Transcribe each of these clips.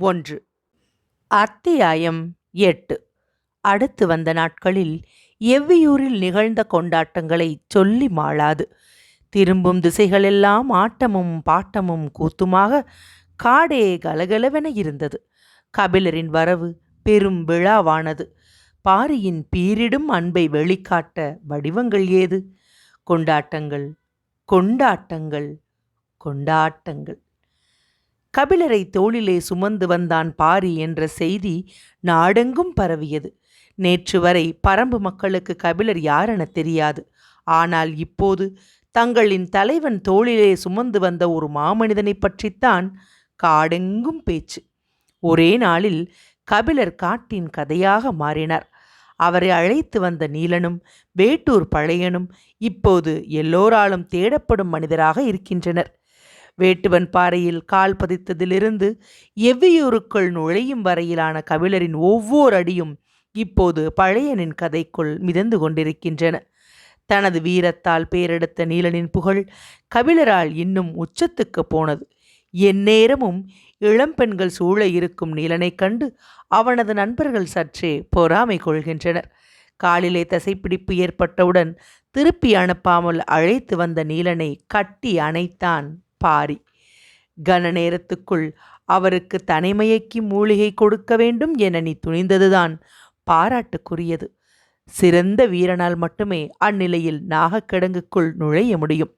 ஒன்று. அத்தியாயம் எட்டு. அடுத்து வந்த நாட்களில் எவ்வியூரில் நிகழ்ந்த கொண்டாட்டங்களை சொல்லி மாளாது. திரும்பும் திசைகளெல்லாம் ஆட்டமும் பாட்டமும் கூத்துமாக காடே கலகலவென இருந்தது. கபிலரின் வரவு பெரும் விழாவானது. பாரியின் பீரிடும் அன்பை வெளிக்காட்ட வடிவங்கள் ஏது? கொண்டாட்டங்கள் கொண்டாட்டங்கள் கொண்டாட்டங்கள். கபிலரை தோளிலே சுமந்து வந்தான் பாரி என்ற செய்தி நாடெங்கும் பரவியது. நேற்று வரை பரம்பு மக்களுக்கு கபிலர் யாரென தெரியாது. ஆனால் இப்போது தங்களின் தலைவன் தோளிலே சுமந்து வந்த ஒரு மாமனிதனைப் பற்றித்தான் காடெங்கும் பேச்சு. ஒரே நாளில் கபிலர் காட்டின் கதையாக மாறினார். அவரை அழைத்து வந்த நீலனும் வேட்டூர் பழையனும் இப்போது எல்லோராலும் தேடப்படும் மனிதராக இருக்கின்றனர். வேட்டுவன் பாறையில் கால் பதித்ததிலிருந்து எவ்வியூருக்குள் நுழையும் வரையிலான கபிலரின் ஒவ்வொரு அடியும் இப்போது பழையனின் கதைக்குள் மிதந்து கொண்டிருக்கின்றன. தனது வீரத்தால் பேரெடுத்த நீலனின் புகழ் கபிலரால் இன்னும் உச்சத்துக்கு போனது. எந்நேரமும் இளம்பெண்கள் சூழ இருக்கும் நீலனைக் கண்டு அவனது நண்பர்கள் சற்றே பொறாமை கொள்கின்றனர். காலிலே தசைப்பிடிப்பு ஏற்பட்டவுடன் திருப்பி அனுப்பாமல் அழைத்து வந்த நீலனை கட்டி அணைத்தான் பாரி. கன நேரத்துக்குள் அவருக்கு தனிமயக்கி மூலிகை கொடுக்க வேண்டும் என நீ துணிந்ததுதான். பாராட்டுக்குரியது. சிறந்த வீரனால் மட்டுமே அந்நிலையில் நாகக்கிடங்குக்குள் நுழைய முடியும்.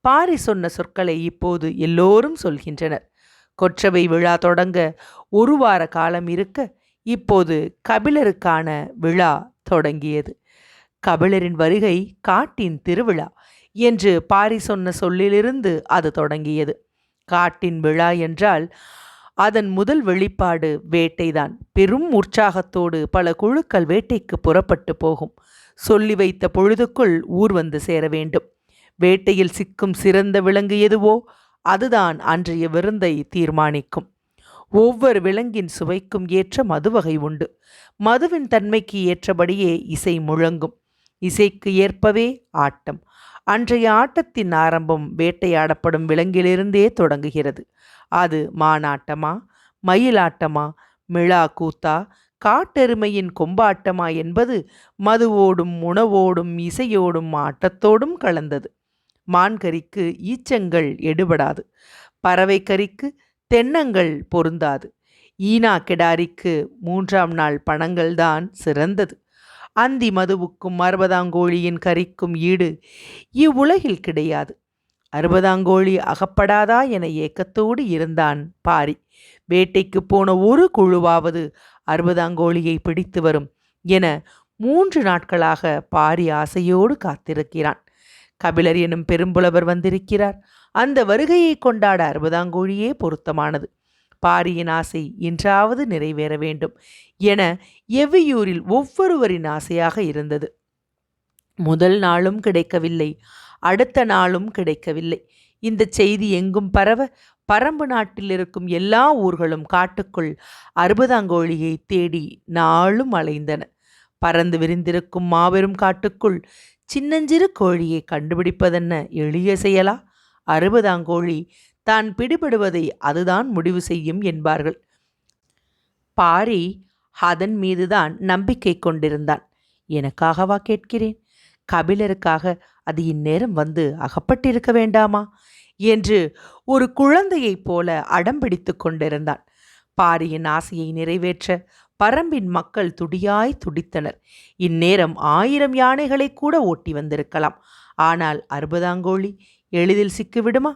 பாரி சொன்ன சொற்களை இப்போது எல்லோரும் சொல்கின்றனர். கொற்றவை விழா தொடங்க ஒரு வார காலம் இருக்க இப்போது கபிலருக்கான விழா தொடங்கியது. கபிலரின் வருகை காட்டின் திருவிழா. என்று பாரி சொன்ன சொல்லிலிருந்து அது தொடங்கியது. காட்டின் விழா என்றால் அதன் முதல் வெளிப்பாடு வேட்டைதான். பெரும் உற்சாகத்தோடு பல குழுக்கள் வேட்டைக்கு புறப்பட்டு போகும். சொல்லி வைத்த பொழுதுக்குள் ஊர் வந்து சேர வேண்டும். வேட்டையில் சிக்கும் சிறந்த விலங்கு எதுவோ அதுதான் அன்றைய விருந்தை தீர்மானிக்கும். ஒவ்வொரு விலங்கின் சுவைக்கும் ஏற்ற மதுவகை உண்டு. மதுவின் தன்மைக்கு ஏற்றபடியே இசை முழங்கும். இசைக்கு ஏற்பவே ஆட்டம். அன்றைய ஆட்டத்தின் ஆரம்பம் வேட்டையாடப்படும் விலங்கிலிருந்தே தொடங்குகிறது. அது மானாட்டமா மயிலாட்டமா மிளா கூத்தா காட்டெருமையின் கொம்பாட்டமா என்பது மதுவோடும் உணவோடும் இசையோடும் ஆட்டத்தோடும் கலந்தது. மான்கறிக்கு ஈச்சங்கள் எடுபடாது. பறவை கறிக்கு தென்னங்கள் பொருந்தாது. ஈனா கெடாரிக்கு மூன்றாம் நாள் பணங்கள்தான் சிறந்தது. அந்தி மதுவுக்கும் அறுபதாங்கோழியின் கறிக்கும் ஈடு இவ்வுலகில் கிடையாது. அறுபதாங்கோழி அகப்படாதா என ஏக்கத்தோடு இருந்தான் பாரி. வேட்டைக்கு போன ஒரு குழுவாவது அறுபதாங்கோழியை பிடித்து வரும் என மூன்று நாட்களாக பாரி ஆசையோடு காத்திருக்கிறான். கபிலர் எனும் பெரும்புலவர் வந்திருக்கிறார். அந்த வருகையை கொண்டாட அறுபதாங்கோழியே பொருத்தமானது. பாரியின் ஆசை இன்றாவது நிறைவேற வேண்டும் என எவ்வியூரில் ஒவ்வொருவரின் ஆசையாக இருந்தது. முதல் நாளும் கிடைக்கவில்லை அடுத்த நாளும் கிடைக்கவில்லை. இந்த செய்தி எங்கும் பரவ பரம்பு நாட்டில் இருக்கும் எல்லா ஊர்களும் காட்டுக்குள் அறுபதாங்கோழியை தேடி நாளும் அலைந்தன. பறந்து விரிந்திருக்கும் மாபெரும் காட்டுக்குள் சின்னஞ்சிறு கோழியை கண்டுபிடிப்பதென்ன எளிய செயலா? அறுபதாங்கோழி தான் பிடிபடுவதை அதுதான் முடிவு செய்யும் என்பார்கள். பாரி அதன் மீதுதான் நம்பிக்கை கொண்டிருந்தான். எனக்காகவா கேட்கிறேன்? கபிலருக்காக அது இந்நேரம் வந்து அகப்பட்டிருக்க வேண்டாமா? என்று ஒரு குழந்தையைப் போல அடம்பிடித்து கொண்டிருந்தான். பாரியின் ஆசையை நிறைவேற்ற பரம்பின் மக்கள் துடியாய் துடித்தனர். இந்நேரம் ஆயிரம் யானைகளை கூட ஓட்டி வந்திருக்கலாம். ஆனால் அறுபதாங்கோழி எளிதில் சிக்கிவிடுமா?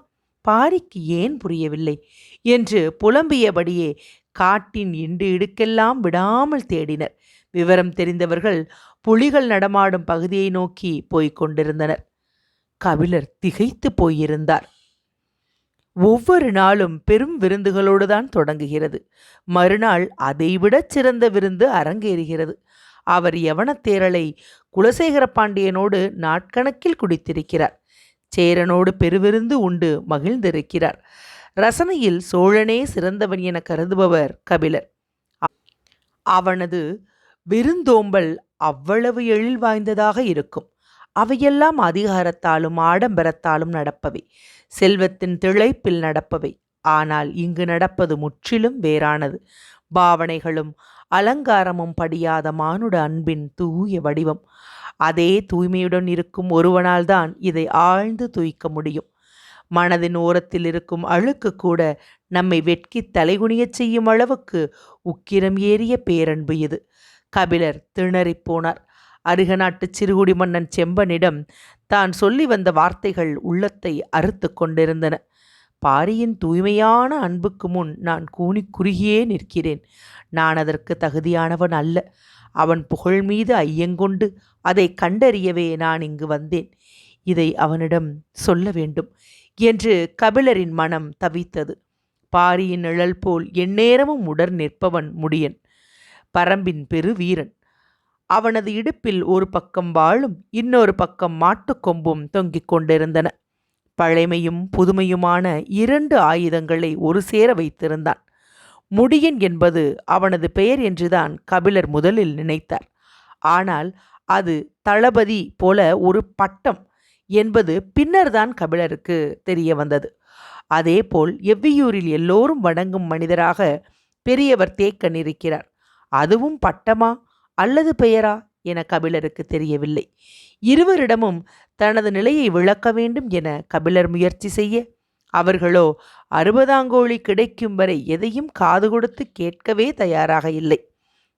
பாரிக்கு ஏன் புரியவில்லை? என்று புலம்பியபடியே காட்டின் இண்டு இடுக்கெல்லாம் விடாமல் தேடினர். விவரம் தெரிந்தவர்கள் புலிகள் நடமாடும் பகுதியை நோக்கி போய்க் கொண்டிருந்தனர். கபிலர் திகைத்து போயிருந்தார். ஒவ்வொரு நாளும் பெரும் விருந்துகளோடு தான் தொடங்குகிறது. மறுநாள் அதைவிடச் சிறந்த விருந்து அரங்கேறுகிறது. அவர் யவனத்தேரலை குலசேகர பாண்டியனோடு நாட்கணக்கில் குடித்திருக்கிறார். சேரனோடு பெருவிருந்து உண்டு மகிழ்ந்திருக்கிறார். ரசனையில் சோழனே சிறந்தவன் என கருதுபவர் கபிலர். அவனது விருந்தோம்பல் அவ்வளவு எழில் வாய்ந்ததாக இருக்கும். அவையெல்லாம் அதிகாரத்தாலும் ஆடம்பரத்தாலும் நடப்பவை. செல்வத்தின் திளைப்பில் நடப்பவை. ஆனால் இங்கு நடப்பது முற்றிலும் வேறானது. பாவனைகளும் அலங்காரமும் படியாத மானுட அன்பின் தூய வடிவம். அதே தூய்மையுடன் இருக்கும் ஒருவனால்தான் இதை ஆழ்ந்து தூய்க்க முடியும். மனதின் ஓரத்தில் இருக்கும் அழுக்கு கூட நம்மை வெட்கி தலைகுனியச் செய்யும் அளவுக்கு உக்கிரம் ஏறிய பேரன்பு இது. கபிலர் திணறிப் போனார். அருக நாட்டு சிறுகுடி மன்னன் செம்பனிடம் தான் சொல்லி வந்த வார்த்தைகள் உள்ளத்தை அறுத்து கொண்டிருந்தன. பாரியின் தூய்மையான அன்புக்கு முன் நான் கூனி குறுகியே நிற்கிறேன். நான் அதற்கு தகுதியானவன் அல்ல. அவன் புகழ் மீது ஐயங்கொண்டு அதை கண்டறியவே நான் இங்கு வந்தேன். இதை அவனிடம் சொல்ல வேண்டும் என்று கபிலரின் மனம் தவித்தது. பாரியின் நிழல் போல் எந்நேரமும் உடர் நிற்பவன் முடியன் பரம்பின் பெரு வீரன். அவனது இடுப்பில் ஒரு பக்கம் வாழும் இன்னொரு பக்கம் மாட்டுக்கொம்பும் தொங்கிக் கொண்டிருந்தன. பழைமையும் புதுமையுமான இரண்டு ஆயுதங்களை ஒரு சேர வைத்திருந்தான். முடியன் என்பது அவனது பெயர் என்றுதான் கபிலர் முதலில் நினைத்தார். ஆனால் அது தளபதி போல ஒரு பட்டம் என்பது பின்னர்தான் கபிலருக்கு தெரிய வந்தது. அதேபோல் எவ்வியூரில் எல்லோரும் வணங்கும் மனிதராக பெரியவர் தேக்கன் இருக்கிறார். அதுவும் பட்டமா அல்லது பெயரா என கபிலருக்கு தெரியவில்லை. இருவரிடமும் தனது நிலையை விளக்க வேண்டும் என கபிலர் முயற்சி செய்ய அவர்களோ அறுபதாங்கோழி கிடைக்கும் வரை எதையும் காது கொடுத்து கேட்கவே தயாராக இல்லை.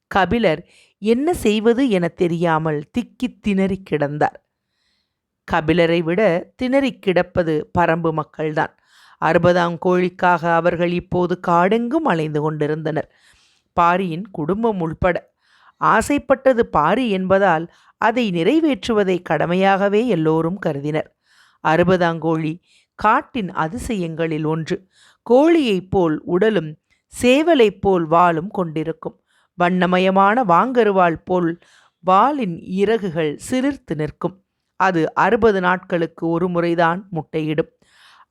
கபிலர் என்ன செய்வது என தெரியாமல் திக்கித் திணறி கிடந்தார். கபிலரை விட திணறி கிடப்பது பரம்பு மக்கள்தான். அறுபதாம் கோழிக்காக அவர்கள் இப்போது காடெங்கும் அலைந்து கொண்டிருந்தனர். பாரியின் குடும்பம் உள்பட ஆசைப்பட்டது பாரி என்பதால் அதை நிறைவேற்றுவதை கடமையாகவே எல்லோரும் கருதினர். அறுபதாங்கோழி காட்டின் அதிசயங்களில் ஒன்று. கோழியைப் போல் உடலும் சேவலைப் போல் வாலும் கொண்டிருக்கும். வண்ணமயமான வாங்கருவாள் போல் வாலின் இறகுகள் சிலிர்த்து நிற்கும். அது அறுபது நாட்களுக்கு ஒரு முறைதான் முட்டையிடும்.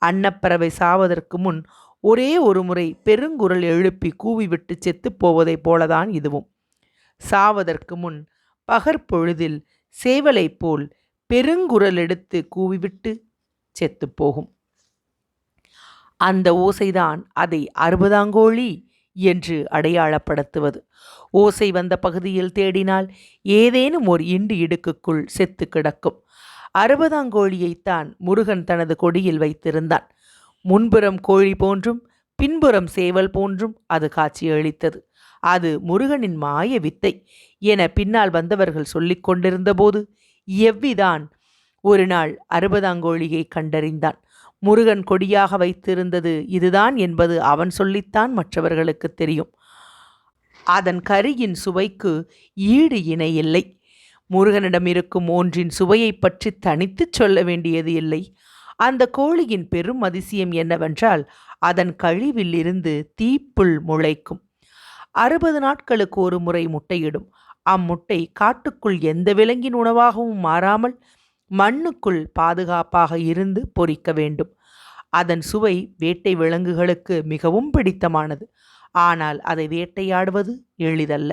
அன்னப்பறவை சாவதற்கு முன் ஒரே ஒரு முறை பெருங்குரல் எழுப்பி கூவிவிட்டு செத்துப் போவதைப் போலதான் இதுவும். சாவதற்கு முன் பகற்பொழுதில் சேவலைப் போல் பெருங்குரல் எடுத்து கூவிவிட்டு செத்துப்போகும் அந்த ஓசைதான் அதை அறுபதாங்கோழி என்று அடையாளப்படுத்துவது. ஓசை வந்த பகுதியில் தேடினால் ஏதேனும் ஒரு இண்டு இடுக்குக்குள் செத்து கிடக்கும். அறுபதாங்கோழியைத்தான் முருகன் தனது கொடியில் வைத்திருந்தான். முன்புறம் கோழி போன்றும் பின்புறம் சேவல் போன்றும் அது காட்சியளித்தது. அது முருகனின் மாய வித்தை என பின்னால் வந்தவர்கள் சொல்லிக் கொண்டிருந்தபோது எவ்விதான் ஒரு நாள் அறுபதாங்கோழியை கண்டறிந்தான். முருகன் கொடியாக வைத்திருந்தது இதுதான் என்பது அவன் சொல்லித்தான் மற்றவர்களுக்கு தெரியும். அதன் கரியின் சுவைக்கு ஈடு இணை இல்லை. முருகனிடம் இருக்கும் ஒன்றின் சுவையை பற்றி தனித்துச் சொல்ல வேண்டியது இல்லை. அந்த கோழியின் பெரும் அதிசயம் என்னவென்றால் அதன் கழிவில் இருந்து தீப்புள் முளைக்கும். அறுபது நாட்களுக்கு ஒரு முறை முட்டையிடும். அம்முட்டை காட்டுக்குள் எந்த விலங்கின் உணவாகவும் மாறாமல் மண்ணுக்குள் பாதுகாப்பாக இருந்து பொறிக்க வேண்டும். அதன் சுவை வேட்டை விலங்குகளுக்கு மிகவும் பிடித்தமானது. ஆனால் அதை வேட்டையாடுவது எளிதல்ல.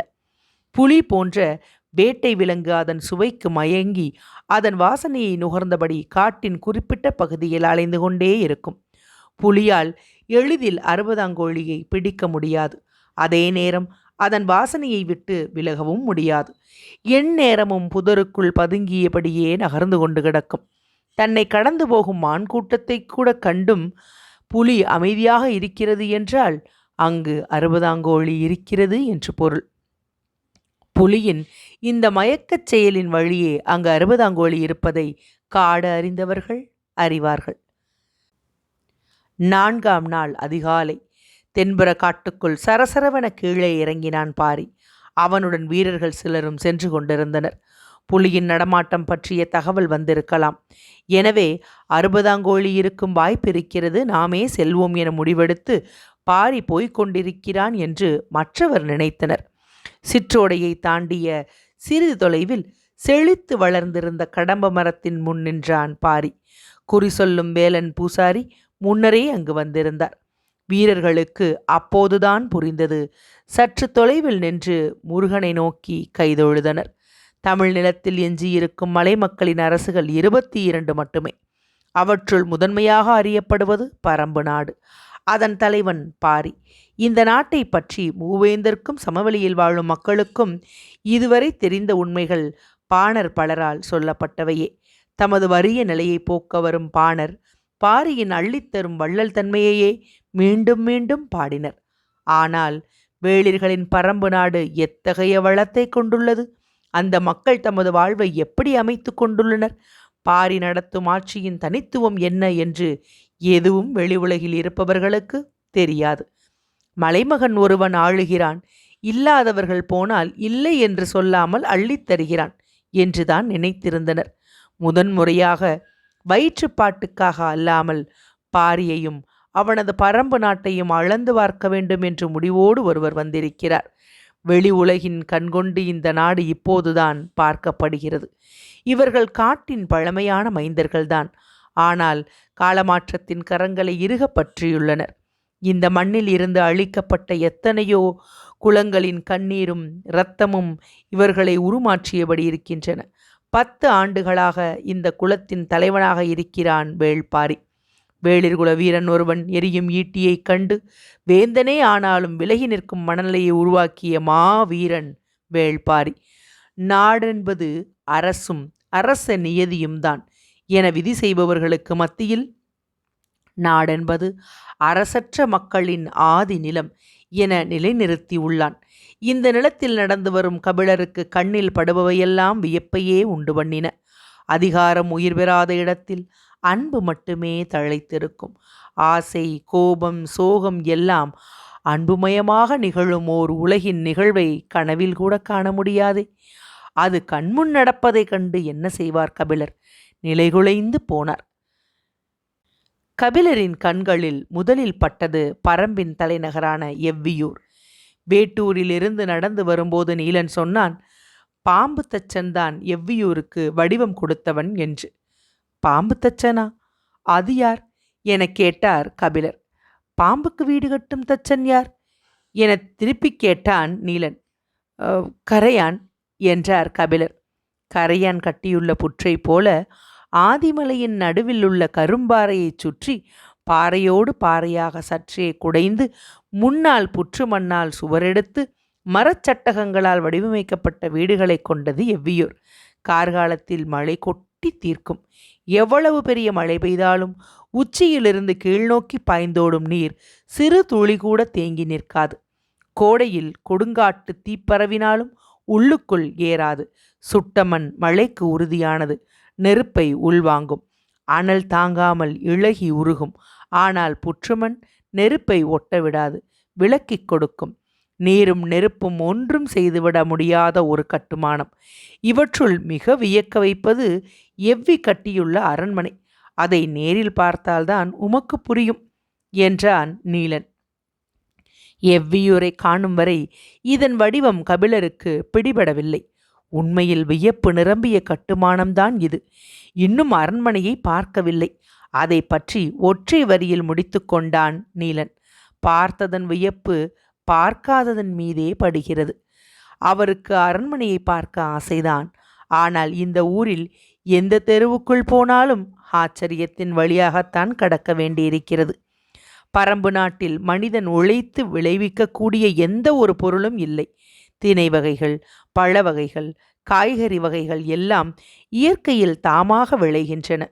புலி போன்ற வேட்டை விலங்கு அதன் சுவைக்கு மயங்கி அதன் வாசனையை நுகர்ந்தபடி காட்டின் குறிப்பிட்ட பகுதியில் அலைந்து கொண்டே இருக்கும். புலியால் எளிதில் அறுபதாங்கோழியை பிடிக்க முடியாது. அதே நேரம் அதன் வாசனையை விட்டு விலகவும் முடியாது. எந்நேரமும் புதருக்குள் பதுங்கியபடியே நகர்ந்து கொண்டு கிடக்கும். தன்னை கடந்து போகும் மான் கூட்டத்தை கூட கண்டும் புலி அமைதியாக இருக்கிறது என்றால் அங்கு அறுபதாங்கோழி இருக்கிறது என்று பொருள். புலியின் இந்த மயக்கச் செயலின் வழியே அங்கு அறுபதாங்கோழி இருப்பதை காடு அறிந்தவர்கள் அறிவார்கள். நான்காம் நாள் அதிகாலை. தென்புற காட்டுக்குள் சரசரவென கீழே இறங்கினான் பாரி. அவனுடன் வீரர்கள் சிலரும் சென்று கொண்டிருந்தனர். புலியின் நடமாட்டம் பற்றிய தகவல் வந்திருக்கலாம். எனவே அறுபதாங்கோழி இருக்கும் வாய்ப்பு இருக்கிறது நாமே செல்வோம் என முடிவெடுத்து பாரி போய்க் கொண்டிருக்கிறான் என்று மற்றவர் நினைத்தனர். சிற்றோடையை தாண்டிய சிறிது தொலைவில் செழித்து வளர்ந்திருந்த கடம்ப மரத்தின் முன் நின்றான் பாரி. குறி சொல்லும் வேலன் பூசாரி முன்னரே அங்கு வந்திருந்தார். வீரர்களுக்கு அப்போதுதான் புரிந்தது. சற்று தொலைவில் நின்று முருகனை நோக்கி கைதொழுதனர். தமிழ் நிலத்தில் எஞ்சியிருக்கும் மலை மக்களின் அரசுகள் இருபத்தி இரண்டு மட்டுமே. அவற்றுள் முதன்மையாக அறியப்படுவது பரம்பு நாடு. அதன் தலைவன் பாரி. இந்த நாட்டை பற்றி மூவேந்தர்க்கும் சமவெளியில் வாழும் மக்களுக்கும் இதுவரை தெரிந்த உண்மைகள் பாணர் பலரால் சொல்லப்பட்டவையே. தமது வறிய நிலையை போக்க வரும் பாணர் பாரியின் அள்ளித்தரும் வள்ளல் தன்மையையே மீண்டும் மீண்டும் பாடினர். ஆனால் வேளிர்களின் பரம்பு நாடு எத்தகைய வளத்தை கொண்டுள்ளது? அந்த மக்கள் தமது வாழ்வை எப்படி அமைத்து கொண்டுள்ளனர்? பாரி நடத்தும் ஆட்சியின் தனித்துவம் என்ன என்று எதுவும் வெளி உலகில் இருப்பவர்களுக்கு தெரியாது. மலைமகன் ஒருவன் ஆளுகிறான். இல்லாதவர்கள் போனால் இல்லை என்று சொல்லாமல் அள்ளித் தருகிறான் என்றுதான் நினைத்திருந்தனர். முதன்முறையாக வயிற்றுப்பாட்டுக்காக அல்லாமல் பாரியையும் அவனது பரம்பு நாட்டையும் அளந்து பார்க்க வேண்டும் என்று முடிவோடு ஒருவர் வந்திருக்கிறார். வெளி உலகின் கண்கொண்டு இந்த நாடு இப்போதுதான் பார்க்கப்படுகிறது. இவர்கள் காட்டின் பழமையான மைந்தர்கள்தான். ஆனால் காலமாற்றத்தின் கரங்களை இறுக பற்றியுள்ளனர். இந்த மண்ணில் இருந்து அழிக்கப்பட்ட எத்தனையோ குளங்களின் கண்ணீரும் இரத்தமும் இவர்களை உருமாற்றியபடி இருக்கின்றன. பத்து ஆண்டுகளாக இந்த குலத்தின் தலைவனாக இருக்கிறான் வேள்பாரி. வேளிர்குல வீரன் ஒருவன் எரியும் ஈட்டியைக் கண்டு வேந்தனே ஆனாலும் விலகி நிற்கும் மனநிலையை உருவாக்கிய மாவீரன் வேள்பாரி. நாடென்பது அரசும் அரச நியதியும் தான் என விதி செய்பவர்களுக்கு மத்தியில் நாடென்பது அரசற்ற மக்களின் ஆதி நிலம் என நிலைநிறுத்தியுள்ளான் இந்த நிலத்தில் நடந்து வரும் கபிலருக்கு கண்ணில் படுபவையெல்லாம் வியப்பையே உண்டு பண்ணின. அதிகாரம் உயிர் பெறாத இடத்தில் அன்பு மட்டுமே தழைத்திருக்கும். ஆசை கோபம் சோகம் எல்லாம் அன்புமயமாக நிகழும் ஓர் உலகின் நிகழ்வை கனவில் கூட காண முடியாதே. அது கண்முன் நடப்பதைக் கண்டு என்ன செய்வார் கபிலர்? நிலைகுலைந்து போனார். கபிலரின் கண்களில் முதலில் பட்டது பரம்பின் தலைநகரான எவ்வியூர். வேட்டூரிலிருந்து நடந்து வரும்போது நீலன் சொன்னான் பாம்பு தச்சன்தான் எவ்வியூருக்கு வடிவம் கொடுத்தவன் என்று. பாம்பு தச்சனா? அது யார்? என கேட்டார் கபிலர். பாம்புக்கு வீடு கட்டும் தச்சன் யார்? என திருப்பி கேட்டான் நீலன். கரையான் என்றார் கபிலர். கரையான் கட்டியுள்ள புற்றை போல ஆதிமலையின் நடுவில் உள்ள கரும்பாறையைச் சுற்றி பாறையோடு பாறையாக சற்றே குடைந்து முன்னால் புற்று மண்ணால் சுவரெடுத்து மரச்சட்டகங்களால் வடிவமைக்கப்பட்ட வீடுகளைக் கொண்டது எவ்வியூர். கார்காலத்தில் மழை கொட்டி தீர்க்கும். எவ்வளவு பெரிய மழை பெய்தாலும் உச்சியிலிருந்து கீழ்நோக்கி பாய்ந்தோடும் நீர் சிறு துளி கூட தேங்கி நிற்காது. கோடையில் கொடுங்காட்டு தீப்பரவினாலும் உள்ளுக்குள் ஏறாது. சுட்டமண் மழைக்கு உறுதியானது. நெருப்பை உள்வாங்கும். அனல் தாங்காமல் இளகி உருகும். ஆனால் புற்றுமண் நெருப்பை ஒட்ட விடாது. விலக்கிக் கொடுக்கும். நீரும் நெருப்பும் ஒன்றும் செய்துவிட முடியாத ஒரு கட்டுமானம். இவற்றுள் மிக வியக்க வைப்பது எவ்வி கட்டியுள்ள அரண்மனை. அதை நேரில் பார்த்தால்தான் உமக்கு புரியும் என்றான் நீலன். எவ்வியூரை காணும் வரை இதன் வடிவம் கபிலருக்கு பிடிபடவில்லை. உண்மையில் வியப்பு நிரம்பிய கட்டுமானம்தான் இது. இன்னும் அரண்மனையை பார்க்கவில்லை. அதை பற்றி ஒற்றை வரியில் முடித்து கொண்டான் நீலன். பார்த்ததன் வியப்பு பார்க்காததன் மீதே படுகிறது. அவருக்கு அரண்மனையை பார்க்க ஆசைதான். ஆனால் இந்த ஊரில் எந்த தெருவுக்குள் போனாலும் ஆச்சரியத்தின் வழியாகத்தான் கடக்க வேண்டியிருக்கிறது. பரம்பு நாட்டில் மனிதன் உழைத்து விளைவிக்கக்கூடிய எந்த ஒரு பொருளும் இல்லை. தினை வகைகள் பழ வகைகள் காய்கறி வகைகள் எல்லாம் இயற்கையில் தாமாக விளைகின்றன.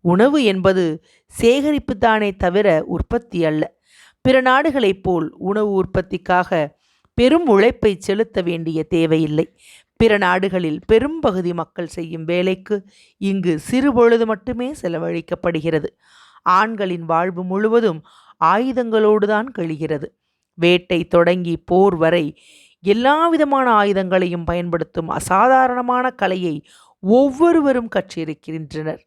உணவு என்பது சேகரிப்புத்தானே தவிர உற்பத்தி அல்ல. பிற நாடுகளைப் போல் உணவு உற்பத்திக்காக பெரும் உழைப்பை செலுத்த வேண்டிய தேவையில்லை. பிற நாடுகளில் பெரும்பகுதி மக்கள் செய்யும் வேலைக்கு இங்கு சிறுபொழுது மட்டுமே செலவழிக்கப்படுகிறது. ஆண்களின் வாழ்வு முழுவதும் ஆயுதங்களோடுதான் கழிகிறது. வேட்டை தொடங்கி போர் வரை எல்லா விதமான ஆயுதங்களையும் பயன்படுத்தும் அசாதாரணமான கலையை ஒவ்வொருவரும் கற்றிருக்கின்றனர்.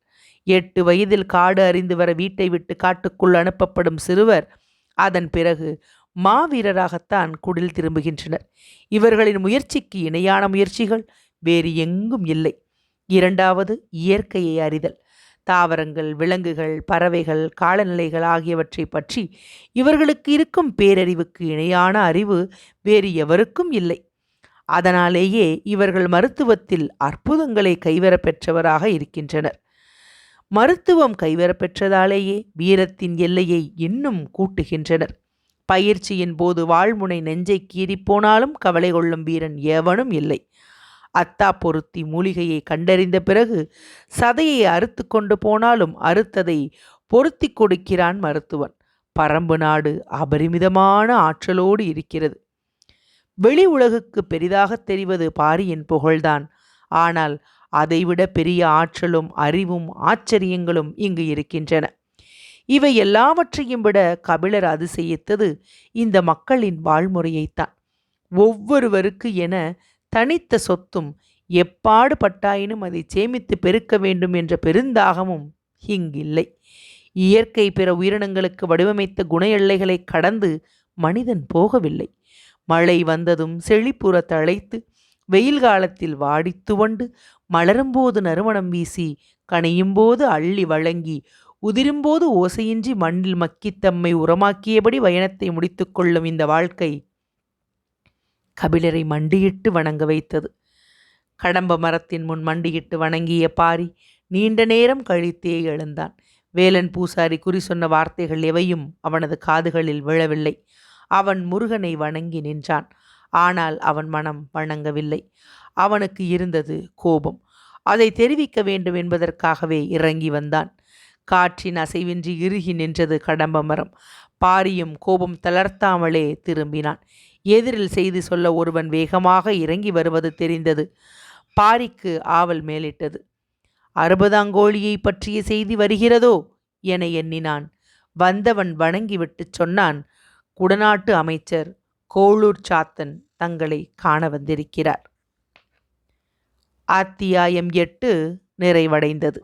எட்டு வயதில் காடு அறிந்து வர வீட்டை விட்டு காட்டுக்குள் அனுப்பப்படும் சிறுவர் அதன் பிறகு மாவீரராகத்தான் குடில் திரும்புகின்றனர். இவர்களின் முயற்சிக்கு இணையான முயற்சிகள் வேறு எங்கும் இல்லை. இரண்டாவது இயற்கையை அறிதல். தாவரங்கள் விலங்குகள் பறவைகள் காலநிலைகள் ஆகியவற்றை பற்றி இவர்களுக்கு இருக்கும் பேரறிவுக்கு இணையான அறிவு வேறு எவருக்கும் இல்லை. அதனாலேயே இவர்கள் மருத்துவத்தில் அற்புதங்களை கைவரப் பெற்றவராக இருக்கின்றனர். மருத்துவம் கைவரப்பெற்றதாலேயே வீரத்தின் எல்லையை இன்னும் கூட்டுகின்றனர். பயிற்சியின் போது வாழ்முனை நெஞ்சை கீறிப்போனாலும் கவலை கொள்ளும் வீரன் எவனும் இல்லை. அத்தா பொருத்தி மூலிகையை கண்டறிந்த பிறகு சதையை அறுத்து கொண்டு போனாலும் அறுத்ததை பொருத்தி கொடுக்கிறான் மருத்துவன். பரம்பு நாடு அபரிமிதமான ஆற்றலோடு இருக்கிறது. வெளி உலகுக்கு பெரிதாக தெரிவது பாரியின் புகழ்தான். ஆனால் அதைவிட பெரிய ஆற்றலும் அறிவும் ஆச்சரியங்களும் இங்கு இருக்கின்றன. இவை எல்லாவற்றையும் விட கபிலர் அதிசயித்தது இந்த மக்களின் வாழ்முறையைத்தான். ஒவ்வொருவருக்கு என தனித்த சொத்தும் எப்பாடு பட்டாயினும் அதை சேமித்து பெருக்க வேண்டும் என்ற பெருந்தாகமும் இங்கில்லை. இயற்கை பிற உயிரினங்களுக்கு வடிவமைத்த குண எல்லைகளை கடந்து மனிதன் போகவில்லை. மழை வந்ததும் செழிப்புற தழைத்து வெயில் காலத்தில் வாடித்துவண்டு மலரும்போது நறுமணம் வீசி கனையும்போது அள்ளி வழங்கி உதிரும்போது ஓசையின்றி மண்ணில் மக்கித் தம்மை உரமாக்கியபடி பயணத்தை முடித்துக்கொள்ளும் இந்த வாழ்க்கை கபிலரை மண்டியிட்டு வணங்க வைத்தது. கடம்ப மரத்தின் முன் மண்டியிட்டு வணங்கிய பாரி நீண்ட நேரம் கழித்தே எழுந்தான். வேலன் பூசாரி குறி சொன்ன வார்த்தைகள் எவையும் அவனது காதுகளில் விழவில்லை. அவன் முருகனை வணங்கி நின்றான். ஆனால் அவன் மனம் வணங்கவில்லை. அவனுக்கு இருந்தது கோபம். அதை தெரிவிக்க வேண்டும் என்பதற்காகவே இறங்கி வந்தான். காற்றின் அசைவின்றி இறுகி நின்றது கடம்ப மரம் பாரியும் கோபம் தளர்த்தாமலே திரும்பினான். எதிரில் செய்தி சொல்ல ஒருவன் வேகமாக இறங்கி வருவது தெரிந்தது. பாரிக்கு ஆவல் மேலிட்டது. அறுபதாங்கோழியை பற்றிய செய்தி வருகிறதோ என எண்ணினான். வந்தவன் வணங்கிவிட்டு சொன்னான் குடநாட்டு அமைச்சர் கோளூர் சாத்தன் தங்களை காண வந்திருக்கிறார். அத்தியாயம் எட்டு நிறைவடைந்தது.